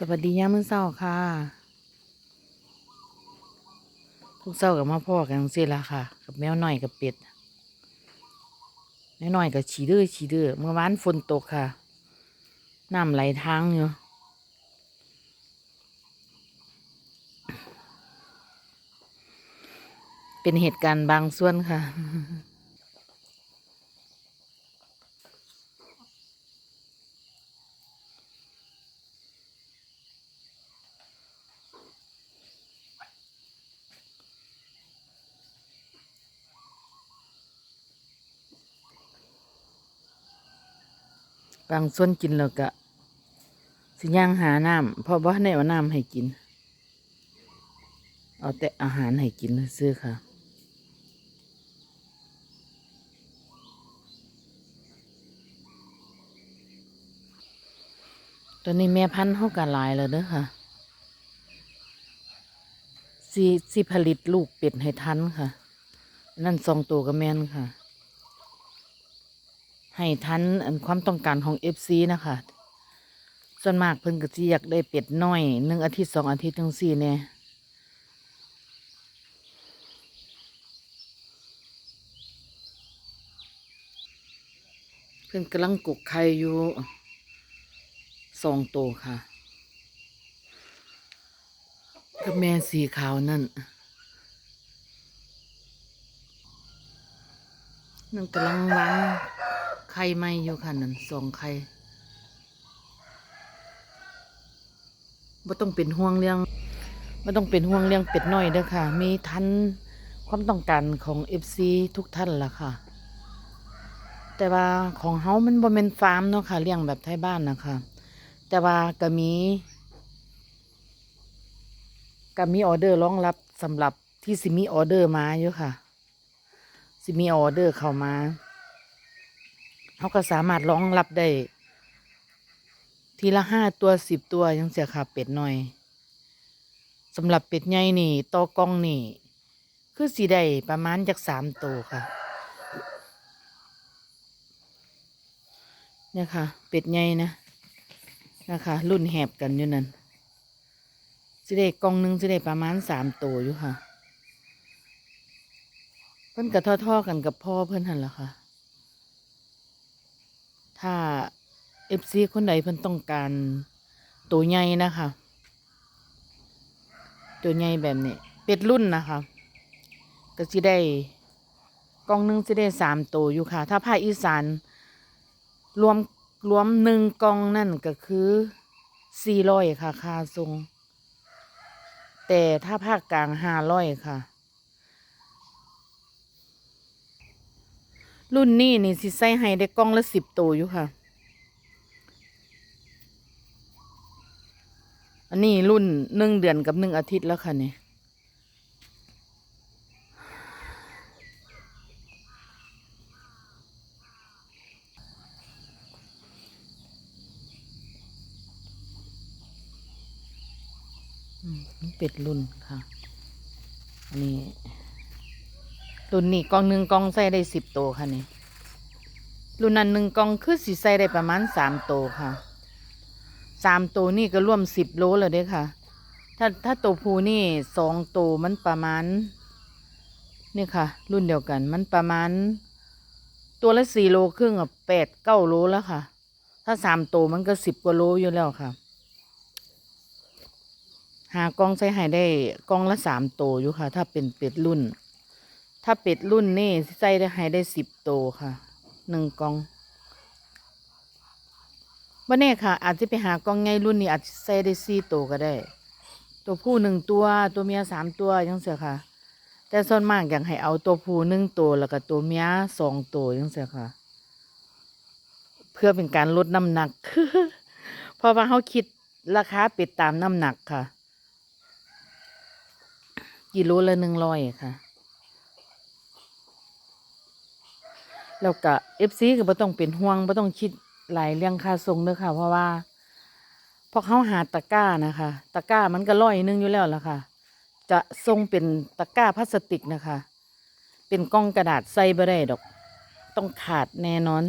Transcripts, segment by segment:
สวัสดียามื้อเช้าค่ะ ทุกเช้ากับมาพ่อกันเสิละค่ะ กับแมวหน้อยกับเป็ดแมวหน้อยกับฉีดื้อฉีดื้อเมื่อวานฝนตกค่ะน้ำไหลทางอยู่เป็นเหตุการณ์บางส่วนค่ะ บางส่วนกินแล้วก็สิย่างหาน้ำเพราะว่าในเอาน้ำให้กิน เอาแต่อาหารให้กินซื้อค่ะตอนนี้แม่พันธุ์เขากันหลายแล้วเด้อค่ะสิสิผลิตลูกเป็ดให้ทันค่ะ นั่นสองตัวกับแม่นค่ะ ให้ทันอันความต้องการของเอฟซีนะคะ ส่วนมากเพิ่นก็สิอยากได้เป็ดน้อยหนึ่งอาทิตย์สองอาทิตย์จังสี่แน่เพิ่นกำลังกุกไข่อยู่สองตัวค่ะกับแม่สีขาวนั่นนั่นกำลังวาง ข่ไม่อยู่ค่ะนั่นสองไข่บ่ต้องเป็นห่วงเรื่องบ่ต้องเป็นห่วงเรื่องเป็ดน้อยเด้อค่ะ มีทันความต้องการของเอฟซีทุกท่านล่ะค่ะ แต่ว่าของเฮามันบ่แม่นฟาร์มเนาะค่ะเลี้ยงแบบไทยบ้านนะคะแต่ว่าก็มีก็มีออเดอร์รองรับสำหรับที่สิมีออเดอร์มาอยู่ค่ะ สิมีออเดอร์เข้ามา เขาก็สามารถรองรับได้ ทีละห้าตัวสิบตัวยังเสียค่ะเป็ดหน่อยสำหรับเป็ดใหญ่นี่ต่อกล้องนี่ คือสีได้ประมาณจากสามตัวค่ะเนี่ยค่ะ เป็ดใหญ่นะนะคะ รุ่นแหบกันอยู่นั่นสิได้กล่องหนึ่งสิได้ประมาณสามตัวอยู่ค่ะ เพิ่นกระท่อๆกันกับพ่อเพิ่นหันละค่ะ ถ้าเอฟซีคนใดเพิ่นต้องการตัวใหญ่นะคะ ตัวใหญ่แบบนี้ เป็ดรุ่นนะคะ ก็สิได้กล่องหนึงสิได้สามตัวอยู่ค่ะ ถ้าภาคอีสานรวมรวมหนึ่งกล่องนั่นก็คือสี่ร้อยค่ะ ค่าทรง แต่ถ้าภาคกลางห้าร้อยค่ะ รุ่นนี้นี่สิใส่ให้ได้กล่องละสิบตัวอยู่ค่ะ อันนี้รุ่นหนึ่งเดือนกับหนึ่งอาทิตย์แล้วค่ะนี่เป็ดรุ่นค่ะ อันนี้ รุ่นนี้กล่องหนึ่งกล่องใส่ได้สิบตัวค่ะนี่รุ่นนั้นหนึ่งกล่องคือสิใส่ได้ประมาณสามตัวค่ะสามตัวนี่ก็ร่วมสิบโลแล้วเด้ค่ะ ถ้าถ้าตัวผู้นี่สองตัวมันประมาณนี่ค่ะ รุ่นเดียวกันมันประมาณ ตัวละสี่โลครึ่งอะแปดเก้าโลแล้วค่ะ ถ้าสามตัวมันก็สิบกว่าโลอยู่แล้วค่ะ หากองใส่ให้ได้กองละสามตัวอยู่ค่ะ ถ้าเป็นเป็ดรุ่น ถ้าเป็ดรุ่นนี่ใส่ได้ให้ได้สิบตัวค่ะหนึ่งกองวันนี้ค่ะ อาจจะไปหากองไงรุ่นนี้อาจจะใส่ได้สี่ตัวก็ได้ ตัวผู้หนึ่งตัว ตัวเมียสามตัวยังเสียค่ะ แต่ส่วนมากอยากให้เอาตัวผู้หนึ่งตัวแล้วก็ตัวเมียสองตัวยังเสียค่ะ เพื่อเป็นการลดน้ำหนักเพราะว่าเขาคิดราคาเป็ดตามน้ำหนักค่ะ กิโลละหนึ่งร้อยค่ะ แล้วก็เอฟซีก็บ่ต้องเป็นห่วงบ่ต้องคิดหลายเรื่องค่าส่งเด้อค่ะ เพราะว่าพอเขาหาตะกร้านะคะตะกร้ามันก็ร้อยนึงอยู่แล้วล่ะค่ะ จะส่งเป็นตะกร้าพลาสติกนะคะ เป็นกล่องกระดาษใส่บ่ได้ดอก ต้องขาดแน่นอน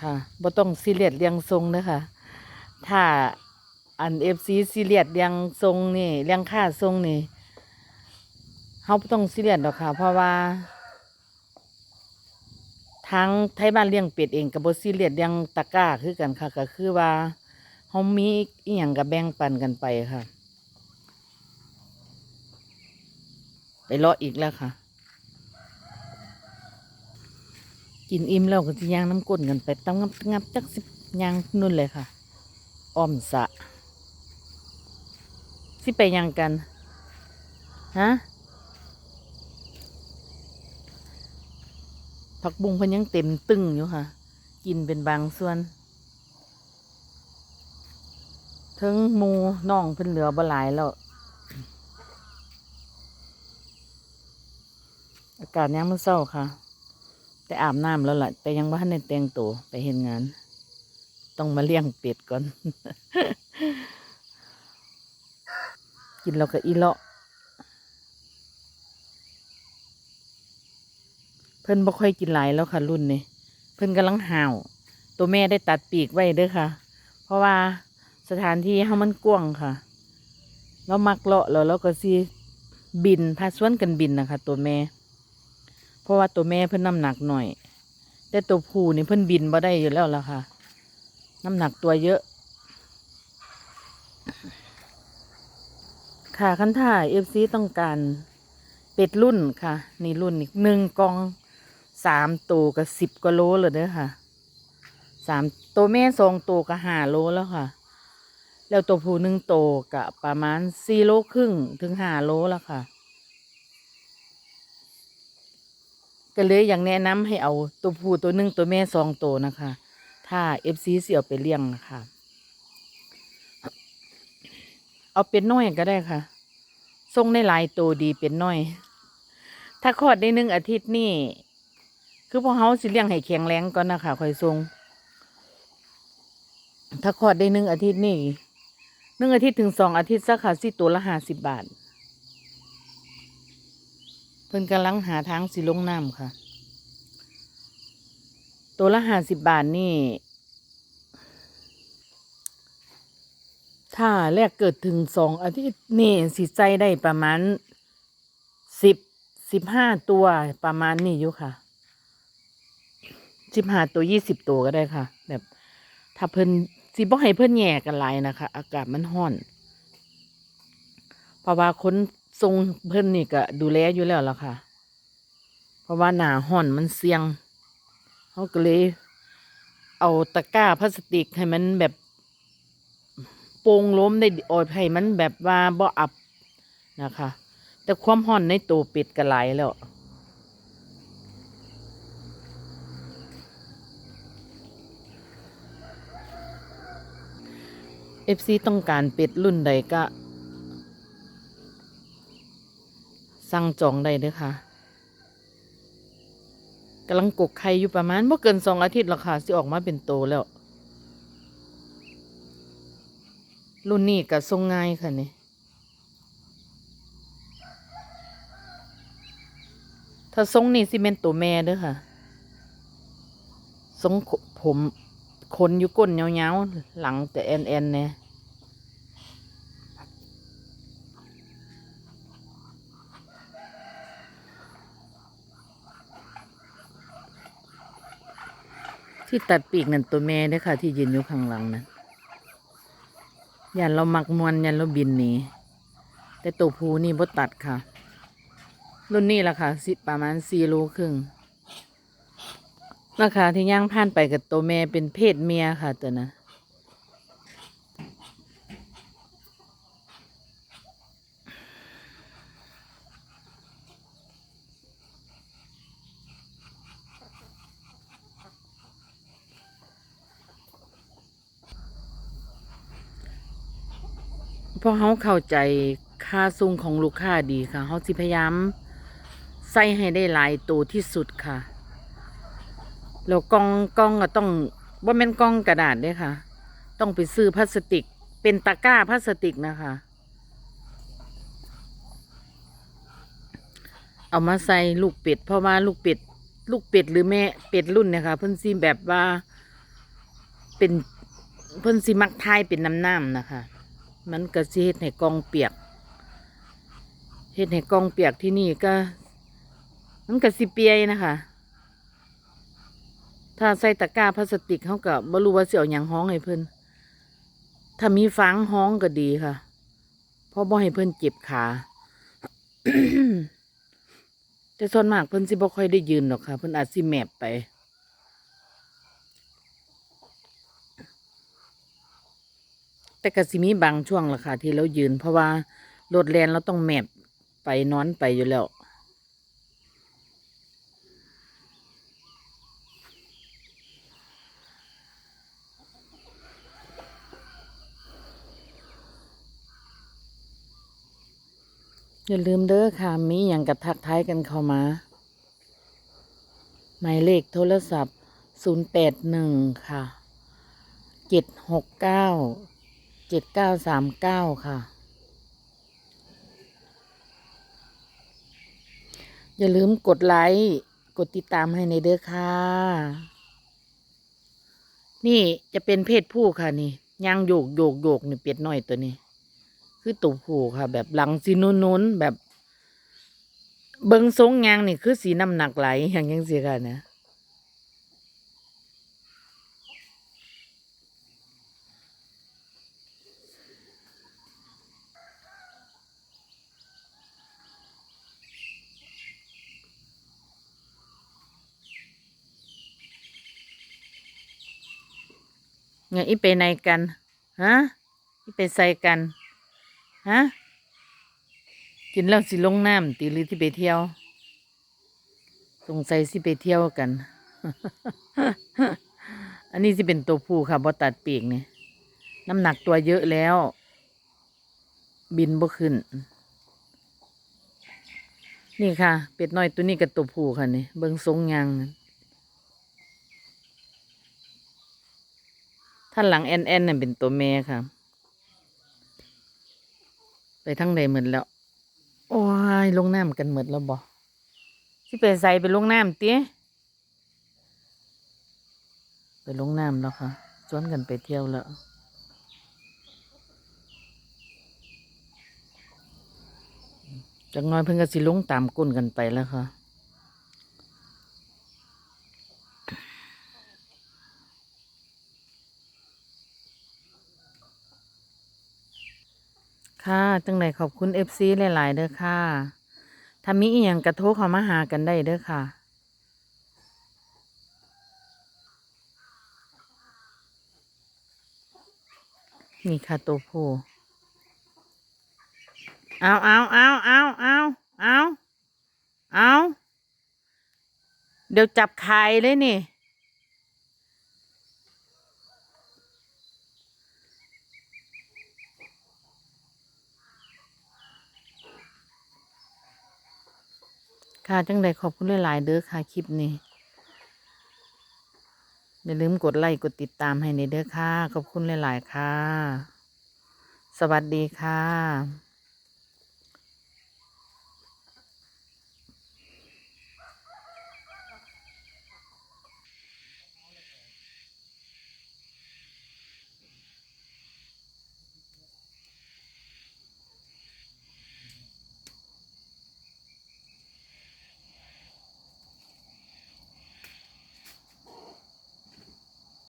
ค่ะบ่ต้องซีเรียสเรียงทรงเด้อค่ะ ถ้าอันเอฟซีซีเรียสเรียงทรงนี่เรียงค่าทรงนี่เฮาบ่ต้องซีเรียสดอกค่ะ เพราะว่า ทางไทยบ้านเลี้ยงเป็ดเองกับบซีเรียสเลี้ยงตะกร้าคือกันค่ะ ก็คือว่าเฮามีอีหยังก็แบ่งปันกันไปค่ะ ไปเลาะอีกแล้วค่ะ กินอิ่มแล้วก็สิย่างน้ำก้นกันไปตำงับงับจักสิบย่างนู่นเลยค่ะอ้อมสะสิไปยังกันฮะ ผักบุ้งเพิ่นยังเต็มตึงอยู่ค่ะ กินเป็นบางส่วนถึงมูน้องเพิ่นเหลือบ่หลายแล้ว อากาศยามมื้อเช้าค่ะ แต่อาบน้ำแล้วล่ะ แต่ยังบ่ทันได้แต่งตัวไปเฮ็ดงาน ต้องมาเลี้ยงเป็ดก่อน กินแล้วก็อีเลาะ เพิ่นบ่ค่อยกินหลายแล้วค่ะ รุ่นนี้เพิ่นกำลังห่าว ตัวแม่ได้ตัดปีกไว้เด้อค่ะ เพราะว่าสถานที่เฮามันกว้างค่ะเรามักเลาะแล้วเราก็สิบินพาสวนกันบินนะคะ ตัวแม่ เพราะว่าตัวแม่เพิ่นน้ำหนักหน่อย แต่ตัวผู้นี่เพิ่นบินบ่ได้อยู่แล้วล่ะค่ะ น้ำหนักตัวเยอะ ค่ะคันท่าเอฟซีต้องการเป็ดรุ่นค่ะ นี่รุ่นอีกหนึ่งกอง สามตัวกับสิบกว่าโลเลยเด้อค่ะสามตัวแม่สองตัวกับห้าโลแล้วค่ะ แล้วตัวผู้หนึ่งโตกับประมาณสี่โลครึ่งถึงห้าโลแล้วค่ะ ก็เลยอย่ากแนะนำให้เอาตัวผู้ตัวหนึ่งตัวแม่สองตัวนะคะ ถ้าเอฟซีเสียวไปเลี้ยงนะคะ เอาเป็นน้อยก็ได้ค่ะทรงได้หลายตัวดีเป็นน้อย ถ้าคลอดได้หนึ่งอาทิตย์นี่ คือพอเฮาสิเลี้ยงให้แข็งแรงก่อนนะคะคอยทรง ถ้าคลอดได้หนึ่งอาทิตย์นี่หนึ่งอาทิตย์ถึงสองอาทิตย์สักค่ะสิตัวละห้าสิบบาท เพิ่นกำลังหาทางสิลงน้ำค่ะ ตัวละห้าสิบบาทนี่ ถ้าแรกเกิดถึงสองอาทิตย์นี่สิใจได้ประมาณสิบสิบห้าตัวประมาณนี้อยู่ค่ะ สิบห้าตัวยี่สิบตัวก็ได้ค่ะ แบบ ถ้าเพิ่นสิบ่ให้เพิ่นแย่กันหลายนะคะ อากาศมันร้อนเพราะว่าคนทรงเพิ่นนี่ก็ดูแลอยู่แล้วล่ะค่ะ เพราะว่าหนาห้อนมันเสี่ยงเขาก็เลย เอาตะกร้าพลาสติกให้มันแบบโปร่งล้มได้ออยให้มันแบบว่าบ่อับนะคะ แต่ความห่อนในตัวเป็ดก็หลายแล้ว เอฟซีต้องการเป็ดรุ่นใดก็ สั่งจองได้เด้อค่ะกำลังกกไข่อยู่ประมาณบ่เกินสองอาทิตย์หรอกค่ะสิออกมาเป็นโตแล้ว รุ่นนี้ก็ทรงง่ายค่ะนี่ถ้าทรงนี่สิเป็นตัวแม่เด้อค่ะทรงผมขนอยู่ก้นยาวๆ หลังแต่แอนแอนเนี่ย ที่ตัดปีกนั่นตัวแม่เด้อค่ะ ที่ยืนอยู่ข้างหลังนั้นยันเรามักมวนยันเราบินหนีแต่ตัวผูนี่บ่ตัดค่ะ รุ่นนี้ละคาสิประมาณสี่โลครึ่งราคาที่ย่างผ่านไปกับตัวแม่เป็นเพศเมียค่ะตัวนะ พราะเขาเข้าใจค่าซุงของลูกค้าดีค่ะเขาสิพยายามใส่ให้ได้หลายตัวที่สุดค่ะ แล้วกล่องกล่องก็ต้องว่าแม่นกล่องกระดาษด้วยค่ะ ต้องไปซื้อพลาสติก เป็นตะกร้าพลาสติกนะคะ เอามาใส่ลูกเป็ด เพราะว่าลูกเป็ด ลูกเป็ดหรือแม่เป็ดรุ่นนี่ยค่ะเพิ่นซีแบบว่า เป็นเพิ่นสิมักทายเป็นน้ำน้ำนะคะ มันก็สิเฮ็ดให้กองเปียกเฮ็ดให้กองเปียกที่นี่ก็ มันก็สิเปียนะคะ ถ้าใส่ตะกร้าพลาสติกเขาก็บ่รู้ว่าสิเอาหยังห้องให้เพิ่นถ้ามีฟางห้องก็ดีค่ะเพราะบ่ให้เพิ่นเจ็บขา แต่ส่วนมากเพิ่นสิบ่ค่อยได้ยืนหรอกค่ะ เพิ่นอาจสิแมบไป แต่ก็สิมีบางช่วงล่ะค่ะที่เรายืน เพราะว่าโลดแลนเราต้องแมบไปนอนไปอยู่แล้วอย่าลืมเด้อค่ะ มีอย่างกับทักทายกันเข้ามา หมายเลขโทรศัพท์ 081 ค่ะ 769 7939ค่ะ อย่าลืมกดไลค์ กดติดตามให้ในเด้อค่ะ นี่จะเป็นเพศผู้ค่ะนี่ยางโยกโยกโยกนี่เป็ดน้อยตัวนี้ คือตัวผู้ค่ะ แบบหลังสีนุนๆแบบ เบิงทรงยางนี่คือสีน้ำหนักไหลอย่างยังสิค่ะนะ ไงอีไปไหนกันฮะอีไปใส่กันฮะกินแล้วสิลงน้ำตีหรือที่ไปเที่ยว สงสัยสิไปเที่ยวกัน อันนี้สิเป็นตัวผู้ค่ะบ่ตัดปีกนี่น้ำหนักตัวเยอะแล้ว บินบ่ขึ้น นี่ค่ะ เป็ดน้อยตัวนี้กับตัวผู้ค่ะนี่เบิงทรงยาง ท่านหลังแอนแอนน่ะเป็นตัวแม่ค่ะ ไปทั้งใดหมดแล้ว โอ้ยลงน้ำกันเหมดแล้วบ่สิไปใส่ไปลงน้ำเตี้ยไปลงน้ำแล้วค่ะชวนกันไปเที่ยวแล้วจากน้อยเพิ่งก็สิลงตามก้นกันไปแล้วค่ะ ค่ะจังไดขอบคุณเอฟซีหลาย ๆ เด้อค่ะ ถ้ามีอีหยังกระโทรเขามาหากันได้เด้อค่ะนี่ค่ะตัวผู้เอาเอาเอาเอาเอาเอาเอาเดี๋ยวจับไข่เลยนี่ ค่ะจังใดขอบคุณหลายๆเด้อค่ะคลิปนี้อย่าลืมกดไลค์กดติดตามให้ในเด้อค่ะ ขอบคุณหลาย ๆ ค่ะ สวัสดีค่ะ